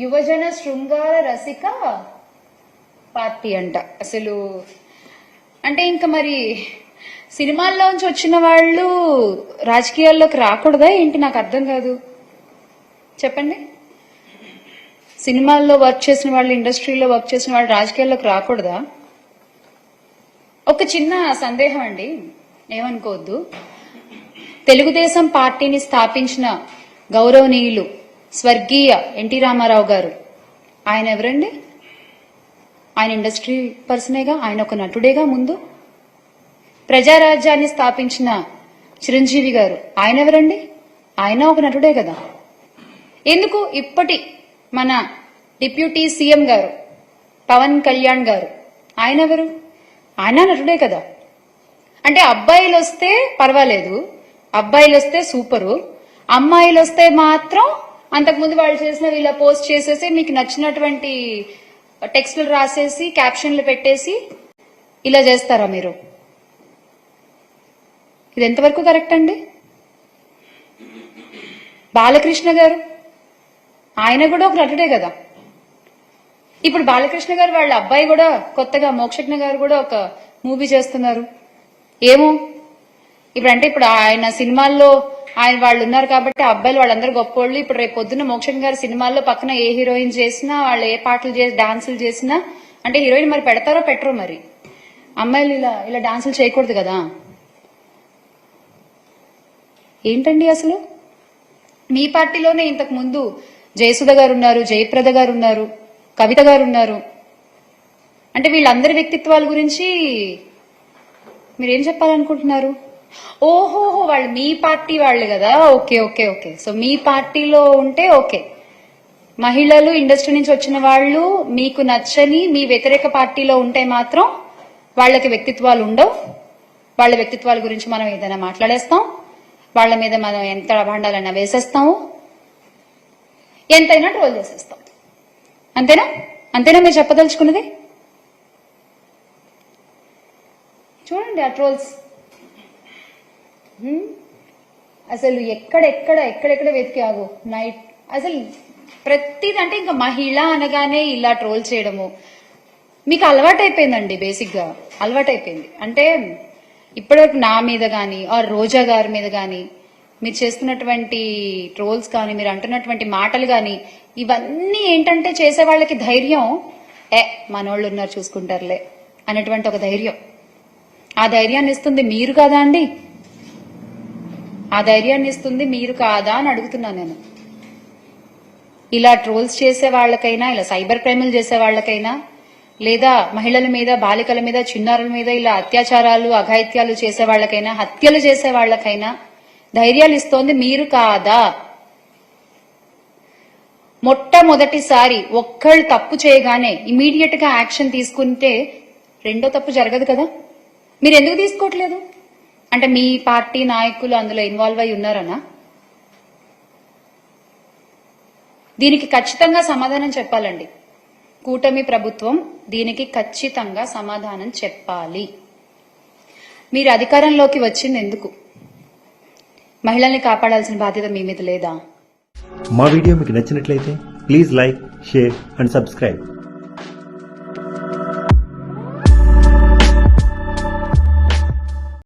యువజన శృంగార రసిక పార్టీ అంట. అసలు అంటే ఇంకా మరి సినిమాల్లోంచి వచ్చిన వాళ్ళు రాజకీయాల్లోకి రాకూడదా ఏంటి? నాకు అర్థం కాదు. చెప్పండి. సినిమాల్లో వర్క్ చేసిన వాళ్ళు ఇండస్ట్రీలో వర్క్ చేసిన వాళ్ళు రాజకీయాల్లోకి రాకూడదా? ఒక చిన్న సందేహం అండి. ఏమనుకోవద్దు తెలుగుదేశం పార్టీని స్థాపించిన గౌరవనీయులు స్వర్గీయ ఎన్టీ రామారావు గారు. ఆయన ఎవరండి? ఆయన ఇండస్ట్రీ పర్సనేగా ఆయన ఒక నటుడేగా ముందు? ప్రజారాజ్యాన్ని స్థాపించిన చిరంజీవి గారు. ఆయన ఎవరండి? ఆయన ఒక నటుడే కదా. ఎందుకు ఇప్పటి మన డిప్యూటీ సీఎం గారు పవన్ కళ్యాణ్ గారు ఆయన ఎవరు? ఆయన నటుడే కదా. అంటే అబ్బాయిలు వస్తే పర్వాలేదు అబ్బాయిలు వస్తే సూపరు అమ్మాయిలు వస్తే మాత్రం అంతకుముందు వాళ్ళు చేసిన ఇలా పోస్ట్ చేసేసి మీకు నచ్చినటువంటి టెక్స్ట్లు రాసేసి క్యాప్షన్లు పెట్టేసి ఇలా చేస్తారా మీరు? ఇది ఎంతవరకు కరెక్ట్ అండి? బాలకృష్ణ గారు? ఆయన కూడా ఒక నటుడే కదా? ఇప్పుడు బాలకృష్ణ గారు వాళ్ళ అబ్బాయి కూడా కొత్తగా మోక్షజ్ఞ గారు కూడా ఒక మూవీ చేస్తున్నారు. ఏమో? ఇప్పుడు అంటే ఇప్పుడు ఆయన సినిమాల్లో ఆయన వాళ్ళు ఉన్నారు కాబట్టి అబ్బాయిలు వాళ్ళందరూ గొప్పోళ్ళు. ఇప్పుడు రేపు పొద్దున్న మోక్షన్ గారి సినిమాల్లో పక్కన ఏ హీరోయిన్ చేసినా వాళ్ళు ఏ పాటలు చేసి డాన్సులు చేసినా అంటే హీరోయిన్ మరి పెడతారో పెట్టరో మరి? అమ్మాయిలు ఇలా ఇలా డాన్సులు చేయకూడదు కదా? ఏంటండి అసలు? మీ పార్టీలోనే ఇంతకు ముందు జయసుధ గారు ఉన్నారు జయప్రద గారు ఉన్నారు కవిత గారు ఉన్నారు. అంటే వీళ్ళందరి వ్యక్తిత్వాల గురించి మీరేం చెప్పాలనుకుంటున్నారు? ఓహోహో వాళ్ళు మీ పార్టీ వాళ్ళు కదా. Okay okay okay. సో మీ పార్టీలో ఉంటే ఓకే. మహిళలు ఇండస్ట్రీ నుంచి వచ్చిన వాళ్ళు మీకు నచ్చని మీ వ్యతిరేక పార్టీలో ఉంటే మాత్రం వాళ్ళకి వ్యక్తిత్వాలు ఉండవు. వాళ్ళ వ్యక్తిత్వాల గురించి మనం ఏదైనా మాట్లాడేస్తాం. వాళ్ళ మీద మనం ఎంత భాండాలన్నా వేసేస్తాము. ఎంతైనా ట్రోల్ చేసేస్తాం. అంతేనా? అంతేనా మీరు చెప్పదలుచుకున్నది? చూడండి ఆ ట్రోల్స్. అసలు ఎక్కడెక్కడ ఎక్కడెక్కడ వెతికాగు నైట్. అసలు ప్రతిది అంటే ఇంకా మహిళ అనగానే ఇలా ట్రోల్ చేయడము. మీకు అలవాటైపోయిందండి బేసిక్గా అలవాటైపోయింది. అంటే ఇప్పటివరకు నా మీద కానీ ఆ రోజా గారి మీద కానీ మీరు చేస్తున్నటువంటి ట్రోల్స్ కానీ మీరు అంటున్నటువంటి మాటలు కానీ ఇవన్నీ ఏంటంటే చేసే వాళ్ళకి ధైర్యం. ఏ మనోళ్ళు ఉన్నారు చూసుకుంటారులే అనేటువంటి ఒక ధైర్యం. ఆ ధైర్యాన్ని ఇస్తుంది మీరు కదా అండి? ఆ ధైర్యాన్ని ఇస్తుంది మీరు కాదా అని అడుగుతున్నా నేను. ఇలా ట్రోల్స్ చేసే వాళ్ళకైనా ఇలా సైబర్ క్రైమ్లు చేసే వాళ్ళకైనా లేదా మహిళల మీద బాలికల మీద చిన్నారుల మీద ఇలా అత్యాచారాలు అఘాయిత్యాలు చేసే వాళ్ళకైనా హత్యలు చేసే వాళ్ళకైనా ధైర్యాలు ఇస్తోంది మీరు కాదా? మొట్టమొదటిసారి ఒక్కళ్ళు తప్పు చేయగానే ఇమీడియట్గా యాక్షన్ తీసుకుంటే రెండో తప్పు జరగదు కదా? మీరు ఎందుకు తీసుకోవట్లేదు? అంటే మీ పార్టీ నాయకులు అందులో ఇన్వాల్వ్ అయి ఉన్నారనా? దీనికి ఖచ్చితంగా సమాధానం చెప్పాలండి. కూటమి ప్రభుత్వం దీనికి ఖచ్చితంగా సమాధానం చెప్పాలి. మీరు అధికారంలోకి వచ్చింది ఎందుకు? మహిళల్ని కాపాడాల్సిన బాధ్యత మీ మీద లేదా? మా వీడియో మీకు నచ్చినట్లయితే please like share and subscribe.